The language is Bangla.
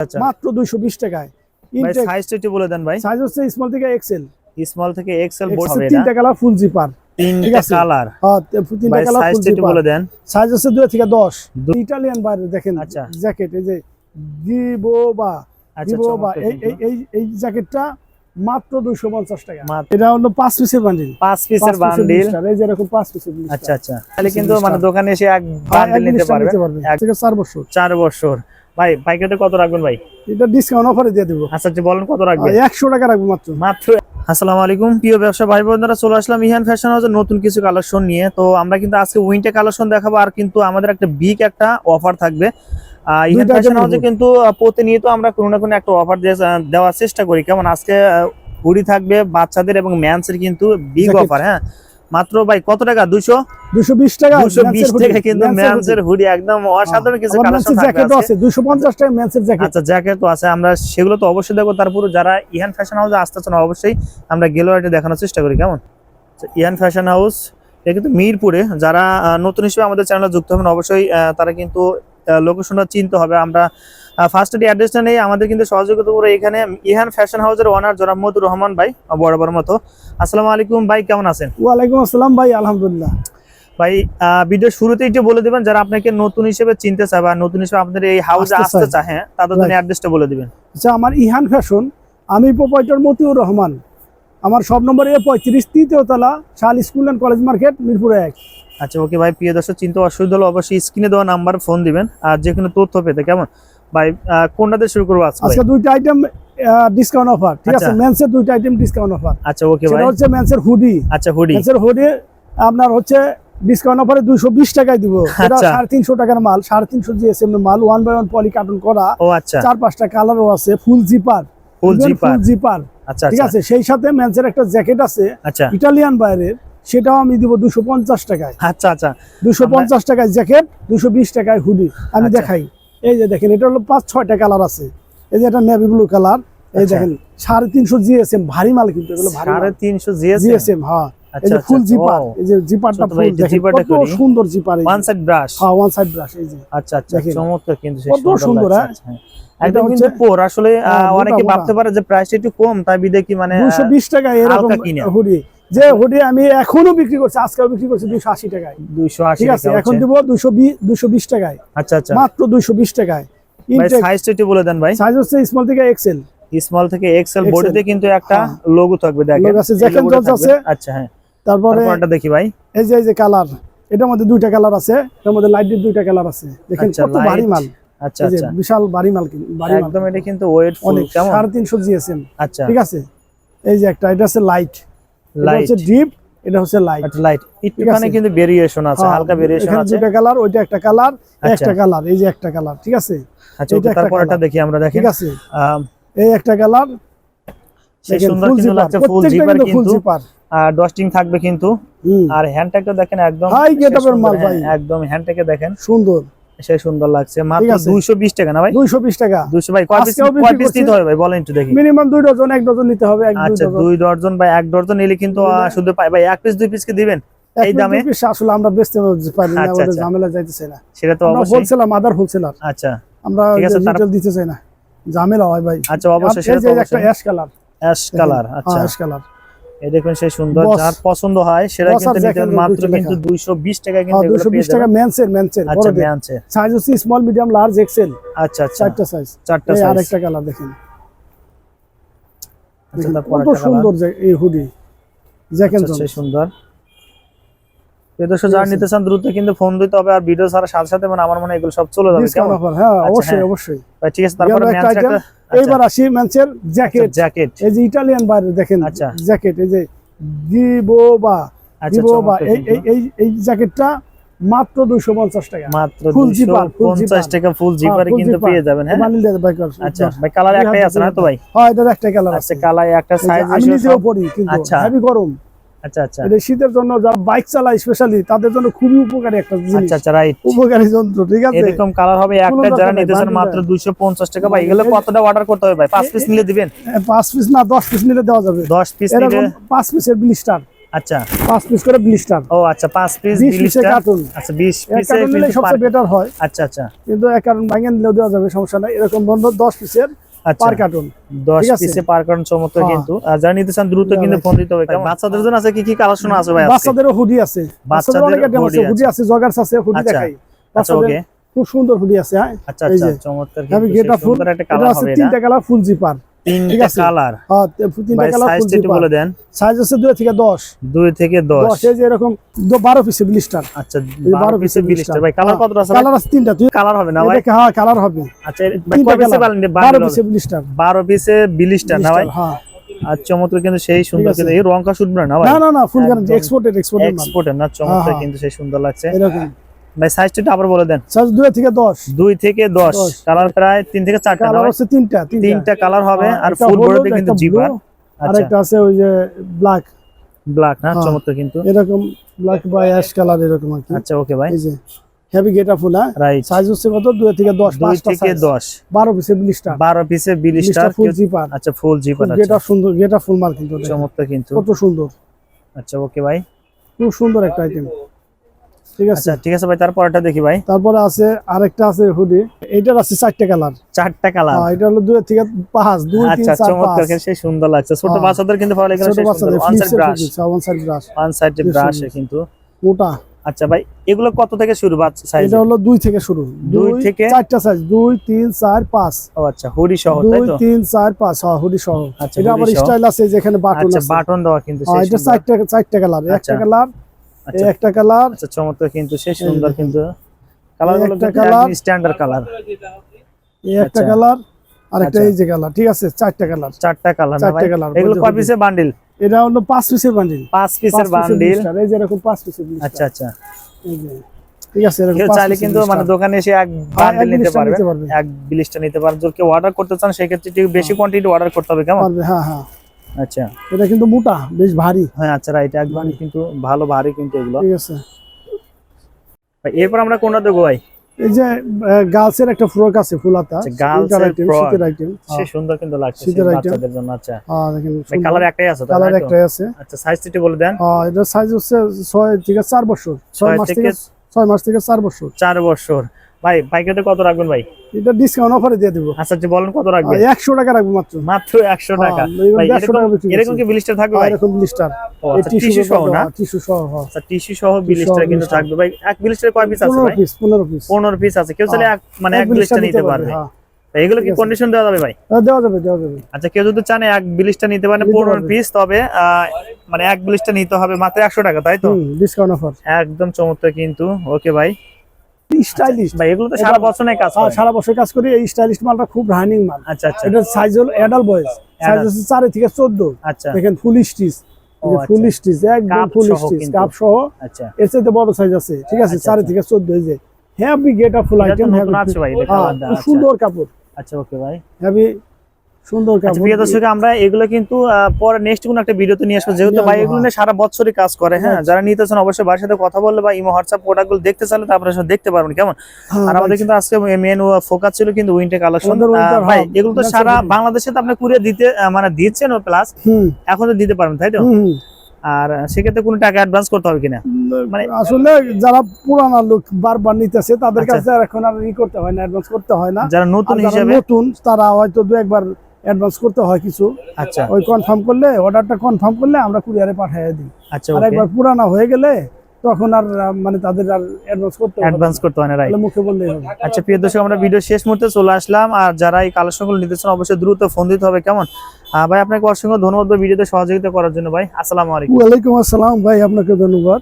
আচ্ছা। মাত্র দুইশো বিশ টাকায়। ইনটেক সাইজটা একটু বলে দেন ভাই। সাইজ হচ্ছে স্মল থেকে এক্সেল স্মল থেকে বোর্ড হবে এটা। তিনটা কালার ফুল জিপার তিনটা কালার হ্যাঁ তিনটা কালার ফুল সাইজটা জিপার বলে দেন। সাইজ হচ্ছে দুই থেকে দশ। দু- ইটালিয়ান বাইরে দেখেন আচ্ছা। জ্যাকেট এই যে গিবোবা আচ্ছা গিবোবা এই এই এই জ্যাকেটটা মাত্র দুইশো পঞ্চাশ টাকা। মাত্র- এটা হলো পাঁচ পিসের বান্ডিল পাঁচ পিসের বান্ডিল এই যে এরকম পাঁচ পিসের আচ্ছা আচ্ছা। তাহলে কিন্তু মানে দোকানে এসে এক হ্যাঁ, বান্ডিল নিতে পারবে। এক থেকে চার বছর। চার বছর। ভাই পাইকারিতে কত রাখবেন ভাই? এটা ডিসকাউন্ট অফারে দিয়ে দেবো। আচ্ছা আচ্ছা, বলেন কত রাখবেন? একশো টাকা রাখব মাত্র। মাত্র। আসসালামু আলাইকুম প্রিয় ব্যবসা ভাই বোনেরা চলে আসলাম ইহান ফ্যাশন হাউসের নতুন কিছু কালেকশন নিয়ে। তো আমরা কিন্তু আজকে উইন্টার কালেকশন দেখাবো আর কিন্তু আমাদের একটা বিগ একটা অফার থাকবে। ইহান ফ্যাশন হাউসে। কিন্তু প্রতিনিয়ত আমরা কোনো না কোনো একটা অফার দেওয়ার চেষ্টা করি। কেমন? আজকে হুডি থাকবে বাচ্চাদের এবং ম্যানসের কিন্তু বিগ অফার হ্যাঁ? মাত্র ভাই কত টাকা? দুশো দুশো বিশ টাকা। দুশো বিশ টাকা কিন্তু ম্যানসের হুডি একদম অসাধারণ কিছু কালেকশন থাকবে আছে দুশো পঞ্চাশ টাকা ম্যান্সের জ্যাকেট আচ্ছা জ্যাকেট আছে আমরা সেগুলো তো অবশ্যই দেখব। তারপরে যারা ইহান ফ্যাশন হাউসে আসতে চান অবশ্যই আমরা গেলোয়ারিতে দেখানোর চেষ্টা করি কেমন? ইহান ফ্যাশন হাউস এটা কিন্তু মিরপুরে। যারা নতুন হিসেবে আমাদের চ্যানেলে যুক্ত হবেন অবশ্যই তারা কিন্তু লোকেশনটা চিনতে হবে। আমরা ফার্স্ট এটি অ্যাড্রেসটা নেই। আমাদের কিন্তু সহযোগিতা করে এখানে ইহান ফ্যাশন হাউসের ওনার জনাব রহমান ভাই বরাবর মতো। আসসালামু আলাইকুম ভাই কেমন আছেন? ওয়ালাইকুম আসসালাম ভাই আলহামদুলিল্লাহ। ভাই ভিডিও শুরুতে একটু বলে দিবেন যারা আপনাকে নতুন হিসেবে চিনতে চায় বা নতুন হিসেবে আপনাদের এই হাউসে আসতে। চায়। হ্যাঁ তাদের জন্য অ্যাড্রেসটা বলে দিবেন। আচ্ছা আমার ইহান ফ্যাশন আমি প্রোপাইটার মতিউর রহমান। আমার সব নম্বর এ পঁয়ত্রিশ তৃতীয় তলা শাল স্কুল অ্যান্ড কলেজ মার্কেট মিরপুরে এক। আচ্ছা ওকে ভাই প্রিয় দর্শক চিন্তা অসুবিধা হলে অবশ্যই স্ক্রিনে দেওয়া নাম্বার ফোন দিবেন। আর যে কোনো তথ্য পেতে কেমন? ভাই কোনটাতে শুরু করব আজকে? দুইটা আইটেম ডিসকাউন্ট অফার ঠিক আছে? আচ্ছা। মেন্সের দুইটা আইটেম ডিসকাউন্ট অফার আচ্ছা ওকে ভাই। হচ্ছে মেন্সের হুডি আচ্ছা হুডি মেন্সের হুডি আপনার হচ্ছে ডিসকাউন্ট অফারে দুইশো বিশ টাকায় দিব। আচ্ছা। সাড়ে তিনশো টাকার মাল সাড়ে তিনশো জি জিএসএম মাল one by one poly carton করা। ও আচ্ছা। চার পাঁচটা কালারও আছে full zipper full zipper full zipper আচ্ছা ঠিক আচ্ছা। আছে সেই সাথে মেন্সের একটা জ্যাকেট আছে আচ্ছা। ইটালিয়ান বাইরের সেটাও আমি দিব দুশো পঞ্চাশ টাকায়। আচ্ছা আচ্ছা। দুশো পঞ্চাশ টাকায় জ্যাকেট দুশো বিশ টাকায় হুডি। আমি আচ্ছা। দেখাই। এই যে দেখেন এটা হলো পাঁচ ছয়টা কালার আছে। এই যে এটা নেভি ব্লু কালার। এই। দেখেন সাড়ে তিনশো জিএসএম ভারী মাল কিন্তু এগুলো সাড়ে তিনশো জিএস জিএসএম হ্যাঁ। এই আচ্ছা যে আচ্ছা ফুল জিপার এই যে জিপারটা ফুল জিপারটা কত সুন্দর জিপার এই ওয়ান সাইড ব্রাশ হ্যাঁ ওয়ান সাইড ব্রাশ এই যে। আচ্ছা আচ্ছা চমৎকার কিন্তু কত সুন্দর, হ্যাঁ? হ্যাঁ। একদম কিন্তু পোর আসলে হ্যাঁ, অনেকে ভাবতে পারে যে প্রাইসটা একটু কম তাই বিদে কি মানে দুশো বিশ টাকায় এরকম হুডি যে হুডি আমি এখনও বিক্রি করছি আজকেও বিক্রি করছি দুশো আশি টাকায়। দুইশো আশি ঠিক আছে এখন দিব দুশো দুশো বিশ টাকায়। আচ্ছা আচ্ছা। মাত্র দুশো বিশ টাকায়। ভাই সাইজটা একটু বলে দেন ভাই। সাইজ হচ্ছে স্মল থেকে এক্সেল স্মল থেকে এক্সেল বডিতে কিন্তু একটা হ্যাঁ। লোগো থাকবে দেখেন। Logo আছে, থাকবে। আছে। আচ্ছা হ্যাঁ। তারপরে তারপরটা দেখি ভাই। এই যে এই যে কালার এটার মধ্যে দুইটা কালার আছে এটার মধ্যে লাইটের দুইটা কালার আছে। দেখেন আচ্ছা, কত ভারী মাল। আচ্ছা আচ্ছা। বিশাল ভারী মাল কিন্তু একদম এটা কিন্তু ওয়েট ফুল কেমন? সাড়ে তিনশো জিএসএম। আচ্ছা। ঠিক আছে? এই যে একটা এটা হচ্ছে লাইট লাইট হচ্ছে ডিপ এটা হচ্ছে লাইট একটা লাইট একটুখানি কিন্তু ভেরিয়েশন আছে হালকা ভেরিয়েশন আছে। দুইটা কালার ওইটা একটা কালার আচ্ছা। একটা কালার এই যে একটা কালার ঠিক আছে? আচ্ছা এটা। দেখি আমরা দেখেন। ঠিক আছে? এই একটা কালার সুন্দর ফুল কিন্তু লাগছে ফুল প্রত্যেকটা জিপার কিন্তু ফুল কিন্তু। জিপার আর ডস্টিং থাকবে কিন্তু। আর হ্যান্ডটাকে দেখেন একদম মাল হ্যাঁ, ভাই। একদম হ্যান্ডটাকে দেখেন। সুন্দর। সে সুন্দর লাগছে। মাত্র আছে। 220 টাকা না ভাই? দুইশো বিশ টাকা। 200 ভাই কয় পিস কয় পিস নিতে হবে ভাই? বলেন একটু দেখি। মিনিমাম দুই ডজন এক ডজন নিতে হবে এক আচ্ছা ডজন। বা এক ডজন নিলে কিন্তু শুধু পাই ভাই এক পিস দুই পিস কি দিবেন? এই দামে? দুই পিস আসলে আমরা বেচতে পারি না আচ্ছা, আচ্ছা। ঝামেলা যাইতেছে না। সেটা তো অবশ্যই। হোলসেলার মাদার হোলসেলার আচ্ছা। আমরা রিটেল দিতে চাই না। ঝামেলা হয় ভাই। আচ্ছা অবশ্যই সেটা একটা অ্যাশ কালার অ্যাশ কালার আচ্ছা। অ্যাশ কালার এই দেখুন সেই সুন্দর যার পছন্দ হয় সেটা কিন্তু নিতে মাত্র কিন্তু লেখা। 220 টাকা কিন্তু এগুলো দুশো পেয়ে বিশ টাকা মেনসের মেন্সের আচ্ছা মেনসের সাইজ হচ্ছে স্মল মিডিয়াম লার্জ এক্সেল আচ্ছা আচ্ছা। চারটা সাইজ চারটা সাইজ আরেকটা কালার দেখেন। আচ্ছা তারপর কত সুন্দর যে এই হুডি দেখেন সেই সুন্দর। এদেশে যারা নিতে চান দ্রুত কিন্তু ফোন দিতে হবে আর ভিডিও ছাড়ার সাথে সাথে মানে আমার মনে হয় এগুলো সব চলে যাবে। ডিসকাউন্ট অফার হ্যাঁ আচ্ছা, অবশ্যই হ্যাঁ। অবশ্যই। ভাই, ঠিক আছে তারপরে। একটা এইবার আসি মেন্সের জ্যাকেট জ্যাকেট এই যে ইটালিয়ান বাইরে দেখেন আচ্ছা। জ্যাকেট এই যে গিবোবা আচ্ছা গিবোবা এই এই- এই জ্যাকেটটা মাত্র দুইশো পঞ্চাশ টাকা। মাত্র full zipper, full 250 টাকা ফুল জিপারে কিন্তু পেয়ে যাবেন হ্যাঁ? আচ্ছা ভাই কালার একটাই আছে না তো ভাই? হ্যাঁ এটার একটা কালার আচ্ছা আছে। কালার একটা সাইজ আমি নিজেও পরি কিন্তু আচ্ছা। হেভি গরম। আচ্ছা আচ্ছা। এটা শীতের জন্য যারা বাইক চালায় স্পেশালি তাদের জন্য খুবই উপকারী একটা জিনিস। আচ্ছা আচ্ছা রাইট উপকারী যন্ত্র ঠিক আছে? এরকম কালার হবে একটা যারা দরকার নাই, নিতে চান বানিয়ে মাত্র দেয়। 250 টাকা। ভাই এগুলো কতটা অর্ডার করতে হবে ভাই? পিস নিলে দিবেন? পিস না দশ পিস নিলে দেওয়া যাবে। 10 পিস নিলে? পাঁচ পিসের ব্লিস্টার আচ্ছা। পাঁচ পিস করে ব্লিস্টার ও আচ্ছা পাঁচ পিস কার্টুন আচ্ছা সবচেয়ে বেটার হয়। আচ্ছা আচ্ছা। কিন্তু এক কার্টুন ভাঙে নিলেও দেওয়া যাবে সমস্যা নাই। এরকম বন্ধ দশ পিসের পার কার্টুন? পিসে পার হ্যাঁ। কিন্তু। যারা নিতে চান দ্রুত কিন্তু যাচ্ছে। ফোন দিতে হবে। বাচ্চাদের জন্য আছে কি? কি কালেকশন আছে ভাই? বাচ্চাদেরও হুডি আছে। বাচ্চাদের হুডি আছে। জগার্স আছে হুডি আচ্ছা। দেখাই। আচ্ছা ওকে খুব সুন্দর হুডি আছে হ্যাঁ? আচ্ছা আচ্ছা চমৎকার কিন্তু। সুন্দর একটা কালার হবে এটা। তিনটা কালার ফুল জিপার তিনটা কালার। হ্যাঁ তিনটা কালার ফুল একটু বলে দেন। সাইজ আছে দুই থেকে দশ। দুই থেকে দশ। দশ এই যে এরকম দ- বারো ব্লিস্টার আচ্ছা এই বারো পিসে ভাই কালার কত আছে? কালার আছে তিনটা। তুই কালার হবে না ভাই? হ্যাঁ কালার হবে। আচ্ছা কয় পিসে পিসে হবে। ব্লিস্টার বারো পিসে বিলিস্টার না ভাই? হ্যাঁ। আর চমৎকার কিন্তু সেই সুন্দর। কিন্তু এই রংকা না ভাই? না না না ফুল গ্যারান্টি এক্সপোর্টেড এক্সপোর্টেড না চমৎকার হ্যাঁ। কিন্তু সেই সুন্দর লাগছে। এরকম। ভাই সাইজটা আবার বলে দেন। সাইজ দুই থেকে দশ। দুই থেকে দশ। দশ। কালার প্রায় তিন থেকে চারটা না কালার ভাই? আছে তিনটা তিনটা। কালার হবে। আর ফুল বড়তে কিন্তু জিপার। আর আচ্ছা। একটা আছে ওই যে ব্ল্যাক ব্ল্যাক না? হ্যাঁ। চমৎকার কিন্তু। এরকম ব্ল্যাক বা অ্যাশ কালার এরকম আর কি। আচ্ছা ওকে ভাই। এই যে হেভি গেটা ফুল রাইট সাইজ হচ্ছে কত? দুই থেকে দশ দুই পাঁচটা থেকে সাইজ দশ। বারো পিসে ব্লিস্টার বারো পিসে বিলিস্টার ব্লিস্টার ফুল জিপার আচ্ছা ফুল জিপার গেটা সুন্দর গেটা ফুল মাল কিন্তু। চমৎকার কিন্তু। কত সুন্দর। আচ্ছা ওকে ভাই। খুব সুন্দর একটা আইটেম ঠিক আছে। আচ্ছা ঠিক আছে ভাই তারপরটা দেখি ভাই। তারপরে আছে আরেকটা আছে হুডি। এইটার আছে চারটে কালার। চারটা কালার। এটা হলো দুই থেকে পাঁচ দুই তিন আচ্ছা চার চমৎকার সেই সুন্দর লাগছে। ছোট হ্যাঁ। বাচ্চাদের কিন্তু ভালো লাগে ছোট বাচ্চাদের one side brush one side brush one side brush কিন্তু। মোটা। আচ্ছা ভাই এগুলো কত থেকে শুরু বাচ্চা সাইজ এটা হলো দুই থেকে শুরু। দুই থেকে? চারটা সাইজ দুই তিন চার পাঁচ। ও আচ্ছা হুডি সহ তাই দুই তো? তিন চার পাঁচ। হ্যাঁ হুডি সহ। আচ্ছা, এটা আবার স্টাইল আছে যেখানে বাটন আচ্ছা আছে। বাটন দেওয়া কিন্তু হ্যাঁ, সেই চারটা চারটা কালার। আচ্ছা। একটা কালার আচ্ছা। একটা কালার। আচ্ছা চমৎকার কিন্তু সেই সুন্দর। কিন্তু কালার একটা কিন্তু colour। Standard colour. এই একটা আচ্ছা। কালার আর একটা আচ্ছা। এই যে কালার ঠিক আছে? চারটা কালার। চারটা কালার চারটে এগুলো কয় পিসের বান্ডিল এটা হলো পাঁচ পিসের বান্ডিল পাঁচ পিসের বান্ডিল এই যে এরকম পাঁচ পিসের। আচ্ছা আচ্ছা। এই যে, ঠিক আছে এরকম চাইলে কিন্তু মানে দোকানে এসে এক হ্যাঁ, বান্ডিল এক নিতে পারবে। এক বিলিশটা নিতে পারবে। যদি কেউ অর্ডার করতে চান সেক্ষেত্রে একটু বেশি কোয়ান্টিটি অর্ডার করতে হবে কেমন? হ্যাঁ হ্যাঁ। আচ্ছা। এটা কিন্তু মোটা বেশ ভারী। হ্যাঁ আচ্ছা রাইট একদম কিন্তু ভালো ভারী কিন্তু এগুলো। ঠিক আছে। ভাই, এরপর আমরা কোনটা দেবো ভাই? এই যে গার্লসের একটা ফ্রক আছে ফুলাতা। আচ্ছা। শীতের আইটেম সে সুন্দর কিন্তু লাগছে। বাচ্চাদের জন্য আচ্ছা। হ্যাঁ দেখেন কালার একটাই আছে তো কালার একটাই আছে। আচ্ছা সাইজ বলে দেন। হ্যাঁ এটা সাইজ হচ্ছে ছয় থেকে চার বছর ছয় ছয় মাস থেকে থেকে ছয় মাস থেকে চার বছর। চার বছর। ভাই পাইকারিতে কত রাখবেন ভাই? এটা ডিসকাউন্ট অফারে দিয়ে দেবো। আচ্ছা যে বলেন কত রাখবেন? একশো টাকা রাখব মাত্র। মাত্র একশো হ্যাঁ, টাকা। ভাই 150 টাকা এরকম কি ব্লিস্টার থাকবে ভাই? এরকম ব্লিস্টার এই আচ্ছা টিস্যু সহ না? টিস্যু সহ হ্যাঁ। আচ্ছা টিস্যু সহ ব্লিস্টার কিন্তু থাকবে। ভাই এক ব্লিস্টারে কয় পিস আছে ভাই? পিস পনেরো পিস পনেরো পিস আছে। কেউ চাইলে এক মানে এক ব্লিস্টার নিতে পারবে হ্যাঁ। ভাই, এগুলো কি কন্ডিশন দেওয়া যাবে ভাই? হ্যাঁ, দেওয়া যাবে দেওয়া যাবে। আচ্ছা কেউ যদি চান এক বিলিস্টার নিতে নিতে পনেরো পিস তবে মানে এক বিলিস্টার নিতে হবে মাত্র একশো টাকা তাই তো? ডিসকাউন্ট অফার একদম চমৎকার কিন্তু। ওকে ভাই। স্টাইলিশ ভাই এগুলো তো সারা বছর নাই কাজ সারা বছর কাজ করি। এই স্টাইলিশ মালটা খুব রানিং মাল। আচ্ছা আচ্ছা। সাইজ হলো অ্যাডাল্ট বয়েজ সাইজ হচ্ছে চার থেকে চোদ্দ। আচ্ছা। দেখেন ফুল স্টিচ আচ্ছা। ফুল স্টিচ একদম কাপ ফুল স্টিচ কাপ সহ। আচ্ছা। এর চাইতে বড় সাইজ আছে। ঠিক আছে আচ্ছা, চার আচ্ছা। থেকে চোদ্দ গেট আপ ফুল আইটেম আচ্ছা। সুন্দর কাপড়। আচ্ছা ওকে ভাই হ্যাভি সুন্দর আচ্ছা প্রিয় দর্শক আমরা এগুলো কিন্তু পরে নেক্সট কোন একটা ভিডিওতে নিয়ে আসব। যেহেতু ভাই এগুলো হ্যাঁ। নিয়ে সারা বছরই কাজ করে হ্যাঁ? যারা নিতেছেন অবশ্যই বাড়ির সাথে কথা বললে বা ইমো হোয়াটসঅ্যাপ প্রোডাক্টগুলো দেখতে চাইলে তারপরে সব দেখতে পারবেন কেমন? হ্যাঁ, আর আমাদের কিন্তু আজকে মেন ফোকাস ছিল কিন্তু উইন্টার কালেকশন ভাই হ্যাঁ, এগুলো তো সারা বাংলাদেশে তো আপনি কুরিয়ার দিতে মানে দিচ্ছেন প্লাস এখন তো দিতে পারবেন তাই তো। আর সেক্ষেত্রে কোনো টাকা অ্যাডভান্স করতে হবে কিনা? মানে- আসলে যারা পুরানা লোক বারবার নিতেছে তাদের আচ্ছা। কাছে আর এখন আর ই করতে হয় না অ্যাডভান্স করতে হয় না। যারা নতুন হিসেবে নতুন তারা হয়তো দু একবার অ্যাডভান্স করতে হয় কিছু। আচ্ছা। ওই কনফার্ম করলে অর্ডারটা কনফার্ম করলে আমরা কুরিয়ারে পাঠিয়ে দিই। আচ্ছা আর একবার পুরানা হয়ে গেলে তখন আর মানে তাদের আর অ্যাডভান্স করতে অ্যাডভান্স করতে হয় না রাইট মুখে বললেই হবে। আচ্ছা প্রিয় দর্শক আমরা ভিডিও শেষ মুহূর্তে চলে আসলাম। আর যারা এই কালেকশনগুলো নিতে চান অবশ্যই দ্রুত ফোন দিতে হবে কেমন? ভাই আপনাকে অসংখ্য ধন্যবাদ ভিডিওতে সহযোগিতা করার জন্য ভাই। আসসালামু আলাইকুম। ওয়ালাইকুম আসসালাম ভাই আপনাকে ধন্যবাদ।